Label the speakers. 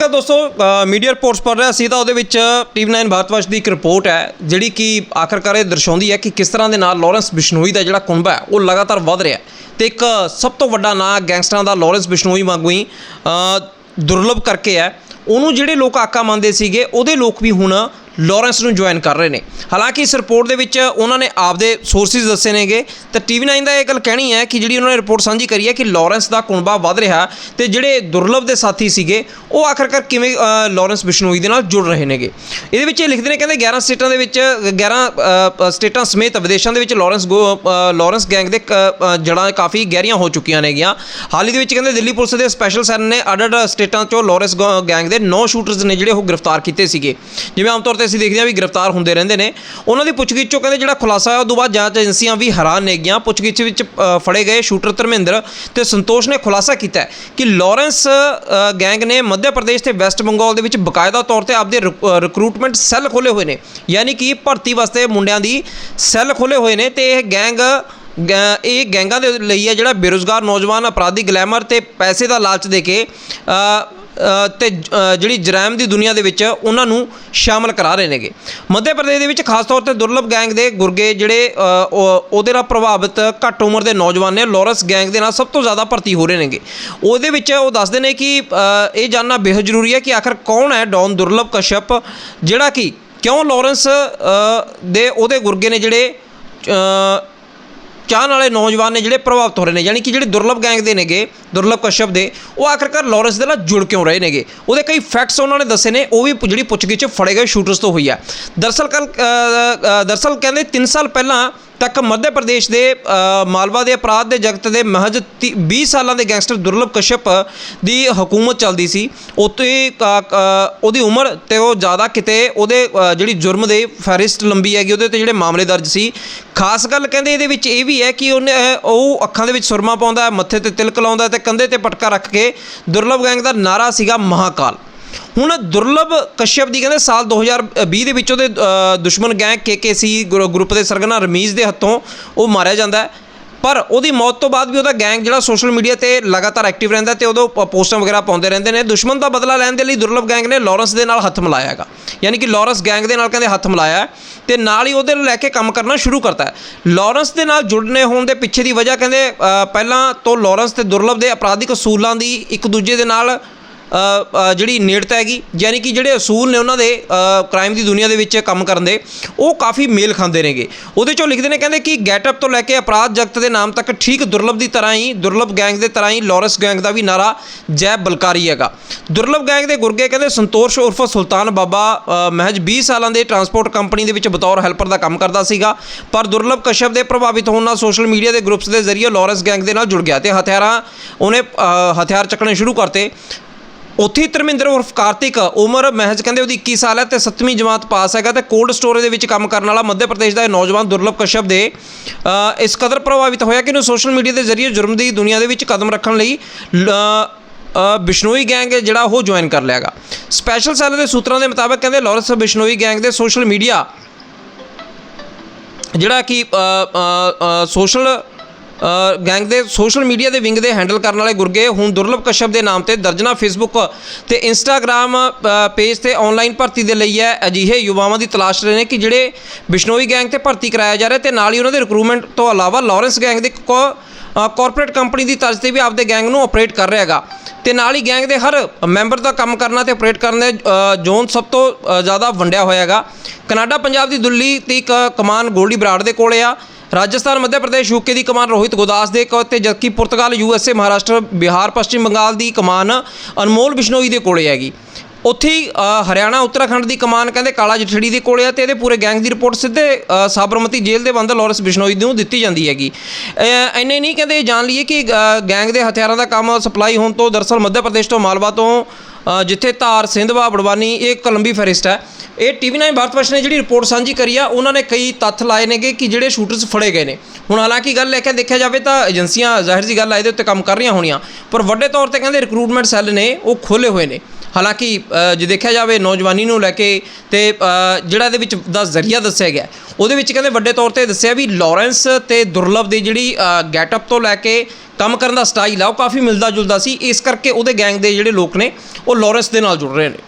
Speaker 1: ਤਾਂ ਦੋਸਤੋ media reports ਪੜ੍ਹ ਰਿਹਾ ਸੀ ਤਾਂ ਉਹਦੇ ਵਿੱਚ ਟੀਵੀ 9 ਭਾਰਤਵਰਸ਼ ਦੀ ਇੱਕ ਰਿਪੋਰਟ ਹੈ ਜਿਹੜੀ ਕਿ ਆਖਰਕਾਰ ਇਹ ਦਰਸਾਉਂਦੀ ਹੈ ਕਿ ਕਿਸ ਤਰ੍ਹਾਂ ਦੇ ਨਾਲ ਲਾਰੈਂਸ ਬਿਸ਼ਨੋਈ ਦਾ ਜਿਹੜਾ ਕੁੰਭਾ ਹੈ ਉਹ ਲਗਾਤਾਰ ਵਧ ਰਿਹਾ ਹੈ ਤੇ ਇੱਕ ਸਭ ਤੋਂ ਵੱਡਾ ਨਾਂ ਗੈਂਗਸਟਰਾਂ ਦਾ ਲਾਰੈਂਸ ਬਿਸ਼ਨੋਈ ਵਾਂਗੂ ਹੀ ਅ, ਦੁਰਲਭ ਕਰਕੇ ਹੈ। ਉਹਨੂੰ ਜਿਹੜੇ ਲੋਕ ਆਕਾ ਮੰਨਦੇ ਸੀਗੇ ਉਹਦੇ ਲੋਕ ਵੀ ਹੁਣ ਲਾਰੈਂਸ ਨੂੰ ਜੁਆਇਨ ਕਰ ਰਹੇ ਨੇ। ਹਾਲਾਂਕਿ ਇਸ ਰਿਪੋਰਟ ਦੇ ਵਿੱਚ ਉਹਨਾਂ ਨੇ ਆਪਦੇ ਸੋਰਸਿਸ ਦੱਸੇ ਨੇਗੇ। ਤੇ ਟੀਵੀ 9 ਦਾ ਇਹ ਗੱਲ ਕਹਿਣੀ ਹੈ ਕਿ ਜਿਹੜੀ ਉਹਨਾਂ ਨੇ ਰਿਪੋਰਟ ਸਾਂਝੀ ਕਰੀ ਹੈ ਕਿ ਲਾਰੈਂਸ ਦਾ ਕੁਣਬਾ ਵੱਧ ਰਿਹਾ ਤੇ ਜਿਹੜੇ ਦੁਰਲਭ ਦੇ ਸਾਥੀ ਸੀਗੇ ਉਹ ਆਖਰਕਾਰ ਕਿਵੇਂ ਅ, ਲਾਰੈਂਸ ਬਿਸ਼ਨੋਈ ਦੇ ਨਾਲ ਜੁੜ ਰਹੇ ਨੇਗੇ। ਇਹਦੇ ਵਿੱਚ ਇਹ ਲਿਖਦੇ ਨੇ ਕਹਿੰਦੇ 11 ਸਟੇਟਾਂ ਦੇ ਵਿੱਚ 11 ਸਟੇਟਾਂ ਸਮੇਤ ਵਿਦੇਸ਼ਾਂ ਦੇ ਵਿੱਚ ਲਾਰੈਂਸ ਗੋ- ਅ, ਲਾਰੈਂਸ ਗੈਂਗ ਦੇ ਕ- ਜੜ੍ਹਾਂ ਕਾਫੀ ਗਹਿਰੀਆਂ ਹੋ ਚੁੱਕੀਆਂ ਨੇਗੀਆਂ। ਹਾਲ ਹੀ ਦੇ ਵਿੱਚ ਕਹਿੰਦੇ ਦਿੱਲੀ ਪੁਲਿਸ ਦੇ ਸਪੈਸ਼ਲ ਸੈੱਲ ਨੇ ਅੱਡ-ਅੱਡ ਸਟੇਟਾਂ 'ਚੋਂ ਲਾਰੈਂਸ ਗ- ਗੈਂਗ ਦੇ 9 ਸ਼ੂਟਰਸ ਨੇ ਜਿਹੜੇ ਉਹ ਗ੍ਰਿਫਤਾਰ ਕੀਤੇ ਸੀਗੇ। ਜਿਵੇਂ ਆਮ ਤੌਰ ਤੇ ਅਸੀਂ ਦੇਖਦੇ ਹਾਂ ਵੀ ਗ੍ਰਿਫਤਾਰ ਹੁੰਦੇ ਰਹਿੰਦੇ ਨੇ। ਉਹਨਾਂ ਦੀ ਪੁੱਛਗਿੱਛ 'ਚੋਂ ਕਹਿੰਦੇ ਜਿਹੜਾ ਖੁਲਾਸਾ ਹੋਇਆ, ਉਹ ਤੋਂ ਬਾਅਦ ਜਾਂਚ ਏਜੰਸੀਆਂ ਵੀ ਹੈਰਾਨ ਨੇਗੀਆਂ ਪੁੱਛਗਿੱਛ ਵਿੱਚ ਫੜੇ ਗਏ ਸ਼ੂਟਰ ਧਰਮਿੰਦਰ ਤੇ ਸੰਤੋਸ਼ ਨੇ ਖੁਲਾਸਾ ਕੀਤਾ ਕਿ ਲਾਰੈਂਸ ਗੈਂਗ ਨੇ ਮੱਧ ਪ੍ਰਦੇਸ਼ ਤੇ ਵੈਸਟ ਬੰਗਾਲ ਦੇ ਵਿੱਚ ਬਕਾਇਦਾ ਤੌਰ ਤੇ ਆਪਦੇ ਰਿਕਰੂਟਮੈਂਟ ਸੈੱਲ ਖੋਲੇ ਹੋਏ ਨੇ। ਯਾਨੀ ਕਿ ਭਰਤੀ ਵਾਸਤੇ ਮੁੰਡਿਆਂ ਦੀ ਸੈੱਲ ਖੋਲੇ ਹੋਏ ਨੇ ਤੇ ਇਹ ਗੈਂਗ ਇਹ ਗੈਂਗਾਂ ਦੇ ਲਈ ਹੈ ਜਿਹੜਾ ਬੇਰੁਜ਼ਗਾਰ ਨੌਜਵਾਨ ਅਪਰਾਧੀ ਗਲੈਮਰ ਤੇ ਪੈਸੇ ਦਾ ਲਾਲਚ ਦੇ ਕੇ ਤੇ ਜਿਹੜੀ ਜਰਾਇਮ ਦੀ ਦੁਨੀਆ ਦੇ ਵਿੱਚ ਉਹਨਾਂ ਨੂੰ ਸ਼ਾਮਲ ਕਰਾ ਰਹੇ ਨੇਗੇ। ਮੱਧ ਪ੍ਰਦੇਸ਼ ਦੇ ਵਿੱਚ ਖਾਸ ਤੌਰ ਤੇ ਦੁਰਲਭ ਗੈਂਗ ਦੇ ਗੁਰਗੇ ਜਿਹੜੇ ਉਹ- ਉਹਦੇ ਨਾਲ ਪ੍ਰਭਾਵਿਤ ਘੱਟ ਉਮਰ ਦੇ ਨੌਜਵਾਨ ਨੇ, ਲੋਰੈਂਸ ਗੈਂਗ ਦੇ ਨਾਲ ਸਭ ਤੋਂ ਜ਼ਿਆਦਾ ਭਰਤੀ ਹੋ ਰਹੇ ਨੇਗੇ। ਉਹਦੇ ਵਿੱਚ ਉਹ ਦੱਸਦੇ ਨੇ ਕਿ ਇਹ ਜਾਨਣਾ ਬੇਹੱਦ ਜ਼ਰੂਰੀ ਹੈ ਕਿ ਆਖਰ ਕੌਣ ਹੈ ਡੌਨ ਦੁਰਲਭ ਕਸ਼ਪ ਜਿਹੜਾ ਕਿ ਕਿਉਂ ਲੋਰੈਂਸ ਦੇ ਉਹਦੇ ਗੁਰਗੇ ਨੇ ਜਿਹੜੇ ਚਾਹਣ ਵਾਲੇ ਨੌਜਵਾਨ ਨੇ ਜਿਹੜੇ ਪ੍ਰਭਾਵਿਤ ਹੋ ਰਹੇ ਨੇ, ਯਾਨੀ ਕਿ ਜਿਹੜੇ ਦੁਰਲਭ ਗੈਂਗ ਦੇ ਨੇਗੇ, ਦੁਰਲਭ ਕਸ਼ਪ ਦੇ, ਉਹ ਆਖਰਕਾਰ ਲਾਰੈਂਸ ਦੇ ਨਾਲ ਜੁੜ ਕਿਉਂ ਰਹੇ ਨੇਗੇ? ਉਹਦੇ ਕਈ ਫੈਕਟਸ ਉਹਨਾਂ ਨੇ ਦੱਸੇ ਨੇ, ਉਹ ਵੀ ਜਿਹੜੀ ਪੁੱਛਗਿੱਛ ਫੜੇ ਗਏ ਸ਼ੂਟਰਸ ਤੋਂ ਹੋਈ ਹੈ ਦਰਸਲ ਕੱਲ ਦਰਸਲ ਕਹਿੰਦੇ 3 ਸਾਲ ਪਹਿਲਾਂ ਤੱਕ ਮੱਧ ਪ੍ਰਦੇਸ਼ ਦੇ ਮਾਲਵਾ ਦੇ ਅਪਰਾਧ ਦੇ ਜਗਤ ਦੇ ਮਹਜ 20 ਸਾਲਾਂ ਦੇ ਗੈਂਗਸਟਰ ਦੁਰਲਭ ਕਸ਼ਪ ਦੀ ਹਕੂਮਤ ਚੱਲਦੀ ਸੀ। ਉੱਤੇ ਕ- ਉਹਦੀ ਉਮਰ ਤੇ ਉਹ ਜ਼ਿਆਦਾ ਕਿਤੇ ਉਹਦੇ ਜਿਹੜੀ ਜੁਰਮ ਦੇ ਫਹਿਰਿਸਟ ਲੰਬੀ ਹੈਗੀ, ਉਹਦੇ ਤੇ ਜਿਹੜੇ ਮਾਮਲੇ ਦਰਜ ਸੀ। ਖਾਸ ਗੱਲ ਕਹਿੰਦੇ ਇਹਦੇ ਵਿੱਚ ਇਹ ਵੀ ਹੈ ਕਿ ਉਹਨੇ ਉਹ ਅੱਖਾਂ ਦੇ ਵਿੱਚ ਸੁਰਮਾ ਪਾਉਂਦਾ ਮੱਥੇ ਤੇ ਤਿਲਕ ਲਾਉਂਦਾ ਹੈ ਤੇ ਕੰਧੇ ਤੇ ਪਟਕਾ ਰੱਖ ਕੇ ਦੁਰਲਭ ਗੈਂਗ ਦਾ ਨਾਰਾ ਸੀਗਾ ਮਹਾਕਾਲ। ਹੁਣ ਦੁਰਲਭ ਕਸ਼ਯਪ ਦੀ ਕਹਿੰਦੇ ਸਾਲ 2020 ਦੇ ਵਿੱਚ ਉਹਦੇ ਦੁਸ਼ਮਣ ਗੈਂਗ ਕੇਕੇਸੀ ਗਰੁੱਪ ਦੇ ਸਰਗਨਾ ਰਮੀਜ਼ ਦੇ ਹੱਥੋਂ ਉਹ ਮਾਰਿਆ ਜਾਂਦਾ ਹੈ। ਪਰ ਉਹਦੀ ਮੌਤ ਤੋਂ ਬਾਅਦ ਵੀ ਉਹਦਾ ਗੈਂਗ ਜਿਹੜਾ ਸੋਸ਼ਲ ਮੀਡੀਆ ਤੇ ਲਗਾਤਾਰ ਐਕਟਿਵ ਰਹਿੰਦਾ ਤੇ ਉਦੋਂ ਪੋਸਟਾਂ ਵਗੈਰਾ ਪਾਉਂਦੇ ਰਹਿੰਦੇ ਨੇ। ਦੁਸ਼ਮਣ ਦਾ ਬਦਲਾ ਲੈਣ ਦੇ ਲਈ ਦੁਰਲਭ ਗੈਂਗ ਨੇ ਲਾਰੈਂਸ ਦੇ ਨਾਲ ਹੱਥ ਮਿਲਾਇਆ ਹੈਗਾ। ਯਾਨੀ ਕਿ ਲਾਰੈਂਸ ਗੈਂਗ ਦੇ ਨਾਲ ਕਹਿੰਦੇ ਹੱਥ ਮਿਲਾਇਆ ਹੈ ਤੇ ਨਾਲ ਹੀ ਉਹਦੇ ਲੈ ਕੇ ਕੰਮ ਕਰਨਾ ਸ਼ੁਰੂ ਕਰਤਾ ਹੈ। ਲਾਰੈਂਸ ਦੇ ਨਾਲ ਜੁੜਨੇ ਹੋਣ ਦੇ ਪਿੱਛੇ ਦੀ ਵਜ੍ਹਾ ਕਹਿੰਦੇ ਪਹਿਲਾਂ ਤੋਂ ਲਾਰੈਂਸ ਤੇ ਦੁਰਲਭ ਦੇ ਅਪਰਾਧਿਕ ਅਸੂਲਾਂ ਦੀ ਇੱਕ ਦੂਜੇ ਦੇ ਨਾਲ ਜਿਹੜੀ ਨੇੜਤਾ ਹੈਗੀ, ਯਾਨੀ ਕਿ ਜਿਹੜੇ ਅਸੂਲ ਨੇ ਉਹਨਾਂ ਦੇ ਕ੍ਰਾਈਮ ਦੀ ਦੁਨੀਆ ਦੇ ਵਿੱਚ ਕੰਮ ਕਰਨ ਦੇ, ਉਹ ਕਾਫੀ ਮੇਲ ਖਾਂਦੇ ਨੇਗੇ। ਉਹਦੇ ਚੋਂ ਲਿਖਦੇ ਨੇ, ਕਹਿੰਦੇ ਕਿ ਗੈਟਅਪ ਤੋਂ ਲੈ ਕੇ ਅਪਰਾਧ ਜਗਤ ਦੇ ਨਾਮ ਤੱਕ ਠੀਕ ਦੁਰਲਭ ਦੀ ਤਰ੍ਹਾਂ ਹੀ, ਦੁਰਲਭ ਗੈਂਗ ਦੇ ਤਰ੍ਹਾਂ ਹੀ ਲਾਰੈਂਸ ਗੈਂਗ ਦਾ ਵੀ ਨਾਰਾ ਜੈ ਬਲਕਾਰੀ ਹੈਗਾ। ਦੁਰਲਭ ਗੈਂਗ ਦੇ ਗੁਰਗੇ ਕਹਿੰਦੇ, ਸੰਤੋਸ਼ ਉਰਫ ਸੁਲਤਾਨ ਬਾਬਾ ਮਹਿਜ 20 ਸਾਲਾਂ ਦੇ ਟਰਾਂਸਪੋਰਟ ਕੰਪਨੀ ਦੇ ਵਿੱਚ ਬਤੌਰ ਹੈਲਪਰ ਦਾ ਕੰਮ ਕਰਦਾ ਸੀਗਾ, ਪਰ ਦੁਰਲਭ ਕਸ਼ਪ ਦੇ ਪ੍ਰਭਾਵਿਤ ਹੋਣ ਨਾਲ ਸੋਸ਼ਲ ਮੀਡੀਆ ਦੇ ਗਰੁੱਪਸ ਦੇ ਜ਼ਰੀਏ ਲਾਰੈਂਸ ਗੈਂਗ ਦੇ ਨਾਲ ਜੁੜ ਗਿਆ ਤੇ ਹਥਿਆਰਾਂ ਉਹਨੇ ਹਥਿਆਰ ਚੱਕਣੇ ਸ਼ੁਰੂ ਕਰਤੇ। ਉੱਥੇ ਹੀ ਧਰਮਿੰਦਰ ਉਰਫ ਕਾਰਤਿਕ ਉਮਰ ਮਹਿਜ ਕਹਿੰਦੇ ਉਹਦੀ 21 ਸਾਲ ਹੈ ਤੇ 7ਵੀਂ ਜਮਾਤ ਪਾਸ ਹੈਗਾ ਤੇ ਕੋਲਡ ਸਟੋਰੇਜ ਦੇ ਵਿੱਚ ਕੰਮ ਕਰਨ ਵਾਲਾ ਮੱਧ ਪ੍ਰਦੇਸ਼ ਦਾ ਇਹ ਨੌਜਵਾਨ ਦੁਰਲਭ ਕਸ਼ਪ ਦੇ ਇਸ ਕਦਰ ਪ੍ਰਭਾਵਿਤ ਹੋਇਆ ਕਿ ਉਹਨੂੰ ਸੋਸ਼ਲ ਮੀਡੀਆ ਦੇ ਜ਼ਰੀਏ ਜੁਰਮ ਦੀ ਦੁਨੀਆ ਦੇ ਵਿੱਚ ਕਦਮ ਰੱਖਣ ਲਈ, ਲ- ਬਿਸ਼ਨੋਈ ਗੈਂਗ ਜਿਹੜਾ ਉਹ ਜੁਆਇਨ ਕਰ ਲਿਆਗਾ ਸਪੈਸ਼ਲ ਸੈੱਲ ਦੇ ਸੂਤਰਾਂ ਦੇ ਮੁਤਾਬਕ ਕਹਿੰਦੇ ਲਾਰੈਂਸ ਬਿਸ਼ਨੋਈ ਗੈਂਗ ਦੇ ਸੋਸ਼ਲ ਮੀਡੀਆ ਜਿਹੜਾ ਕਿ ਸੋਸ਼ਲ ਗੈਂਗ ਦੇ ਸੋਸ਼ਲ ਮੀਡੀਆ ਦੇ ਵਿੰਗ ਦੇ ਹੈਂਡਲ ਕਰਨ ਵਾਲੇ ਗੁਰਗੇ ਹੁਣ ਦੁਰਲਭ ਕਸ਼ਪ ਦੇ ਨਾਮ ਤੇ ਦਰਜਨਾ ਫੇਸਬੁੱਕ ਤੇ ਇੰਸਟਾਗ੍ਰam ਪੇਜ ਤੇ ਆਨਲਾਈਨ ਭਰਤੀ ਦੇ ਲਈ ਹੈ। ਅਜਿਹੇ ਯੁਵਾਵਾਂ ਦੀ ਤਲਾਸ਼ ਰਹੇ ਨੇ ਕਿ ਜਿਹੜੇ ਬਿਸ਼ਨੋਈ ਗੈਂਗ ਤੇ ਭਰਤੀ ਕਰਾਇਆ ਜਾ ਰਿਹਾ ਤੇ ਨਾਲ ਹੀ ਉਹਨਾਂ ਦੇ ਰਿਕਰੂਟਮੈਂਟ ਤੋਂ ਇਲਾਵਾ ਲਾਰੈਂਸ ਗੈਂਗ ਦੇ ਕਾਰਪੋਰੇਟ ਕੰਪਨੀ ਦੀ ਤਰਜ਼ ਤੇ ਵੀ ਆਪਦੇ ਗੈਂਗ ਨੂੰ ਆਪਰੇਟ ਕਰ ਰਿਹਾ ਹੈਗਾ। ਤੇ ਨਾਲ ਹੀ ਗੈਂਗ ਦੇ ਹਰ ਮੈਂਬਰ ਦਾ ਕੰਮ ਕਰਨਾ ਤੇ ਆਪਰੇਟ ਕਰਨ ਦੇ ਜ਼ੋਨ ਸਭ ਤੋਂ ਜ਼ਿਆਦਾ ਵੰਡਿਆ ਹੋਇਆ ਹੈਗਾ। ਕਨਾਡਾ, ਪੰਜਾਬ ਦੀ ਦਿੱਲੀ ਦੀ ਇੱਕ ਕਮਾਨ ਗੋਲਡੀ ਬਰਾੜ ਦੇ ਕੋਲੇ ਆ। ਰਾਜਸਥਾਨ ਮੱਧ ਪ੍ਰਦੇਸ਼ ਯੂਕੇ ਦੀ ਕਮਾਨ ਰੋਹਿਤ ਗੁਦਾਸ ਦੇ ਕੋਲ ਤੇ ਜਦਕਿ ਪੁਰਤਗਾਲ ਯੂਐਸਏ ਮਹਾਰਾਸ਼ਟਰ ਬਿਹਾਰ ਪੱਛਮੀ ਬੰਗਾਲ ਦੀ ਕਮਾਨ ਅਨਮੋਲ ਬਿਸ਼ਨੋਈ ਦੇ ਕੋਲੇ ਹੈਗੀ। ਉੱਥੇ ਹੀ ਹਰਿਆਣਾ ਉੱਤਰਾਖੰਡ ਦੀ ਕਮਾਨ ਕਹਿੰਦੇ ਕਾਲਾ ਜਠੜੀ ਦੇ ਕੋਲੇ ਆ ਤੇ ਇਹਦੇ ਪੂਰੇ ਗੈਂਗ ਦੀ ਰਿਪੋਰਟ ਸਿੱਧੇ ਸਾਬਰਮਤੀ ਜੇਲ੍ਹ ਦੇ ਬੰਦ ਲਾਰੈਂਸ ਬਿਸ਼ਨੋਈ ਨੂੰ ਦਿੱਤੀ ਜਾਂਦੀ ਹੈਗੀ। ਅ, ਇੰਨੇ ਨਹੀਂ ਕਹਿੰਦੇ ਇਹ ਜਾਣ ਲਈਏ ਕਿ ਗੈਂਗ ਦੇ ਹਥਿਆਰਾਂ ਦਾ ਕੰਮ ਸਪਲਾਈ ਹੋਣ ਤੋਂ ਦਰਸਲ ਮੱਧ ਪ੍ਰਦੇਸ਼ ਤੋਂ ਮਾਲਵਾ ਤੋਂ ਜਿੱਥੇ ਧਾਰ ਸਿੰਧਵਾ ਬੜਵਾਨੀ, ਇਹ ਕਲੰਬੀ ਲੰਬੀ ਹੈ। ਇਹ ਟੀਵੀ 9 ਭਾਰਤਵਰਸ਼ ਨੇ ਜਿਹੜੀ ਰਿਪੋਰਟ ਸਾਂਝੀ ਕਰੀ ਆ, ਉਹਨਾਂ ਨੇ ਕਈ ਤੱਥ ਲਾਏ ਨੇਗੇ ਕਿ ਜਿਹੜੇ ਸ਼ੂਟਰਸ ਫੜੇ ਗਏ ਨੇ। ਹੁਣ ਹਾਲਾਂਕਿ ਗੱਲ ਲੈ ਕੇ ਦੇਖਿਆ ਜਾਵੇ ਤਾਂ ਏਜੰਸੀਆਂ ਜ਼ਾਹਿਰ ਜੀ ਗੱਲ ਆ, ਇਹਦੇ ਉੱਤੇ ਕੰਮ ਕਰ ਰਹੀਆਂ ਹੋਣੀਆਂ, ਪਰ ਵੱਡੇ ਤੌਰ ਤੇ ਕਹਿੰਦੇ ਰਿਕਰੂਟਮੈਂਟ ਸੈੱਲ ਨੇ, ਉਹ ਖੋਲੇ ਹੋਏ ਨੇ। ਹਾਲਾਂਕਿ ਜੇ ਦੇਖਿਆ ਜਾਵੇ ਨੌਜਵਾਨੀ ਨੂੰ ਲੈ ਕੇ ਤੇ ਜਿਹੜਾ ਇਹਦੇ ਵਿੱਚ ਦਾ ਜ਼ਰੀਆ ਦੱਸਿਆ ਗਿਆ, ਉਹਦੇ ਵਿੱਚ ਕਹਿੰਦੇ ਵੱਡੇ ਤੌਰ ਤੇ ਦੱਸਿਆ ਵੀ ਲਾਰੈਂਸ ਤੇ ਦੁਰਲਭ ਦੀ ਜਿਹੜੀ ਗੈਟਅਪ ਤੋਂ ਲੈ ਕੇ ਕੰਮ ਕਰਨ ਦਾ ਸਟਾਈਲ ਆ, ਉਹ ਕਾਫੀ ਮਿਲਦਾ ਜੁਲਦਾ ਸੀ। ਇਸ ਕਰਕੇ ਉਹਦੇ ਗੈਂਗ ਦੇ ਜਿਹੜੇ ਲੋਕ ਨੇ, ਉਹ ਲਾਰੈਂਸ ਦੇ ਨਾਲ ਜੁੜ ਰਹੇ ਨੇ।